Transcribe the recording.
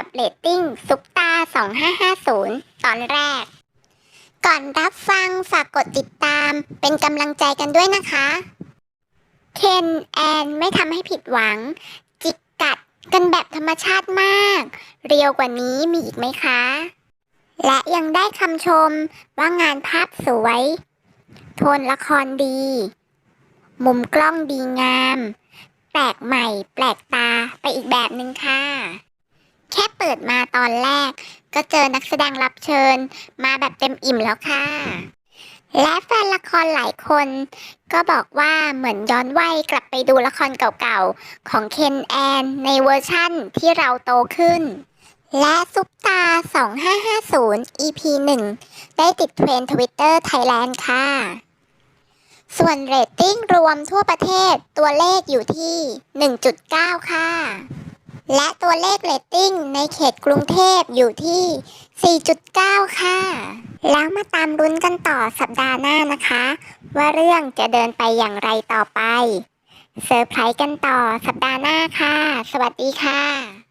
กับเรตติ้งซุปตา 2550 ตอนแรก ก่อนรับฟังฝากกดติดตามเป็นกำลังใจกันด้วยนะคะ เคนแอนไม่ทำให้ผิดหวัง จิกกัดกันแบบธรรมชาติมาก เรียวกว่านี้มีอีกไหมคะ และยังได้คำชมว่างานภาพสวย โทนละครดี มุมกล้องดีงาม แปลกใหม่ แปลกตาไปอีกแบบหนึ่งค่ะ ปิดมาตอนแรก ก็เจอนักแสดงรับเชิญ มาแบบเต็มอิ่มแล้วค่ะ และแฟนละครหลายคน ก็บอกว่าเหมือนย้อนวัยกลับไปดูละครเก่าๆ ของเคนแอนในเวอร์ชั่นที่เราโตขึ้น และซุปตา 2550 EP 1 ได้ติดเทรนด์ทวิตเตอร์ไทยแลนด์ค่ะ ส่วนเรตติ้งรวมทั่วประเทศตัวเลขอยู่ที่ 1.9 ค่ะ และตัวเลขเรตติ้งในเขตกรุงเทพอยู่ที่ 4.9 ค่ะ แล้วมาตามรุ้นกันต่อสัปดาห์หน้านะคะ ว่าเรื่องจะเดินไปอย่างไรต่อไป เซอร์ไพรส์กันต่อสัปดาห์หน้าค่ะ สวัสดีค่ะ